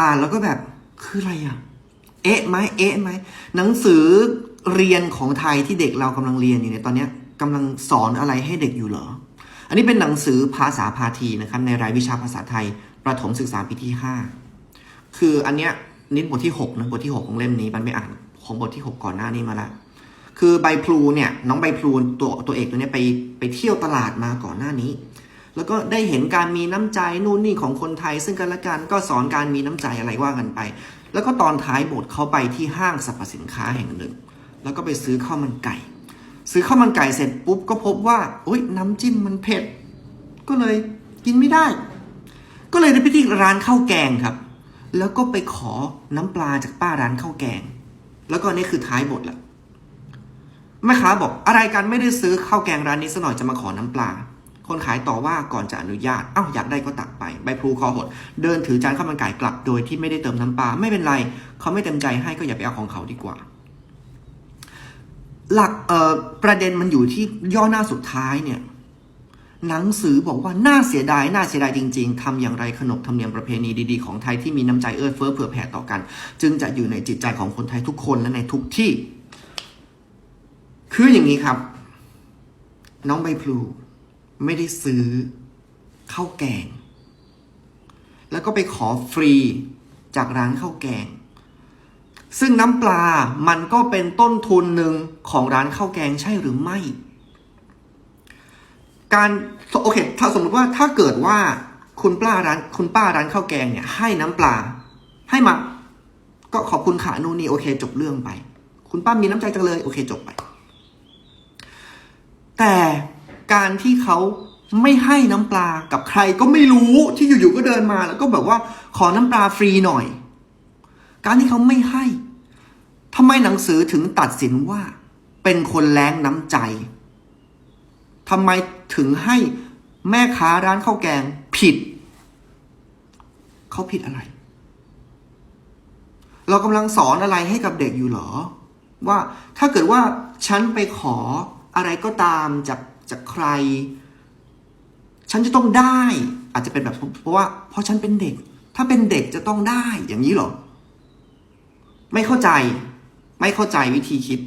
อ่านแล้วก็แบบคืออะไรอะ เอ๊ะไหมเอ๊ะไหมหนังสือเรียนของไทยที่เด็กเรากำลังเรียนอยู่เนี่ยตอนเนี้ยกำลังสอนอะไรให้เด็กอยู่เหรอ อันนี้เป็นหนังสือภาษาพาทีนะครับในรายวิชาภาษาไทย ประถมศึกษาปีที่ 5 คืออันเนี้ยนิดบทที่6นะบทที่ 6 ของเล่มนี้มันไม่อ่านของบทที่ 6 ก่อนหน้านี้มาละคือใบพลูเนี่ยน้องใบพลูตัวตัวเอกตัวเนี้ยไปไปเที่ยวตลาดมาก่อนหน้านี้ แล้วก็ได้เห็นการมีน้ำใจนู่นนี่ของคนไทย ซึ่งกันและกันก็สอนการมีน้ำใจอะไรว่ากันไป แล้วก็ตอนท้ายบทเขาไปที่ห้างสรรพสินค้าแห่งหนึ่ง แล้วก็ไปซื้อข้าวมันไก่ ซื้อข้าวมันไก่เสร็จปุ๊บก็พบว่าอุ้ยน้ำจิ้มมันเผ็ด ก็เลยกินไม่ได้ ก็เลยได้ไปที่ร้านข้าวแกงครับ แล้วก็ไปขอน้ำปลาจากป้าร้านข้าวแกง แล้วก็นี่คือท้ายบทละแม่ค้าบอกอะไรกันไม่ได้ซื้อข้าวแกงร้านนี้ซะหน่อยจะมาขอน้ำปลา คนขายต่อว่าก่อนจะอนุญาต เอ้าอยากได้ก็ตักไป ใบพลูคอหด เดินถือจานข้าวมันไก่กลับ โดยที่ไม่ได้เติมน้ำปลา ไม่เป็นไร เขาไม่เต็มใจให้ก็อย่าไปเอาของเขาดีกว่า หลักเอ่อประเด็นมันอยู่ที่ย่อหน้าสุดท้ายเนี่ย หนังสือบอกว่าน่าเสียดาย น่าเสียดายจริง ๆทำอย่างไรขนบธรรมเนียมประเพณีดีๆของไทยที่มีน้ำใจเอื้อเฟื้อเผื่อแผ่ต่อกัน จึงจะอยู่ในจิตใจของคนไทยทุกคนและในทุกที่ คืออย่างนี้ครับ น้องใบพลู ไม่ได้ซื้อข้าวแกง แล้วก็ไปขอฟรีจากร้านข้าวแกง ซึ่งน้ำปลามันก็เป็นต้นทุนหนึ่งของร้านข้าวแกงใช่หรือไม่ การโอเค ถ้าสมมติว่าถ้าเกิดว่าคุณป้าร้านคุณป้าร้านข้าวแกงเนี่ยให้น้ำปลา ให้มา ก็ขอบคุณค่ะนู่นนี่โอเค จบเรื่องไป คุณป้ามีน้ำใจจังเลย โอเคจบไป แต่ การที่เขาไม่ให้น้ำปลากับใครก็ไม่รู้ที่อยู่ๆก็เดินมา แล้วก็แบบว่าขอน้ำปลาฟรีหน่อย การที่เขาไม่ให้ทำไมหนังสือถึงตัดสินว่า เป็นคนแรงน้ำใจทำไมถึงให้แม่ค้าร้านข้าวแกงผิด เขาผิดอะไร เรากำลังสอนอะไรให้กับเด็กอยู่หรอ ว่าถ้าเกิดว่าฉันไปขออะไรก็ตามจาก จากใคร ฉันจะต้องได้ อาจจะเป็นแบบเพราะว่า เพราะฉันเป็นเด็ก ถ้าเป็นเด็กจะต้องได้อย่างนี้หรอ ไม่เข้าใจ ไม่เข้าใจวิธีคิด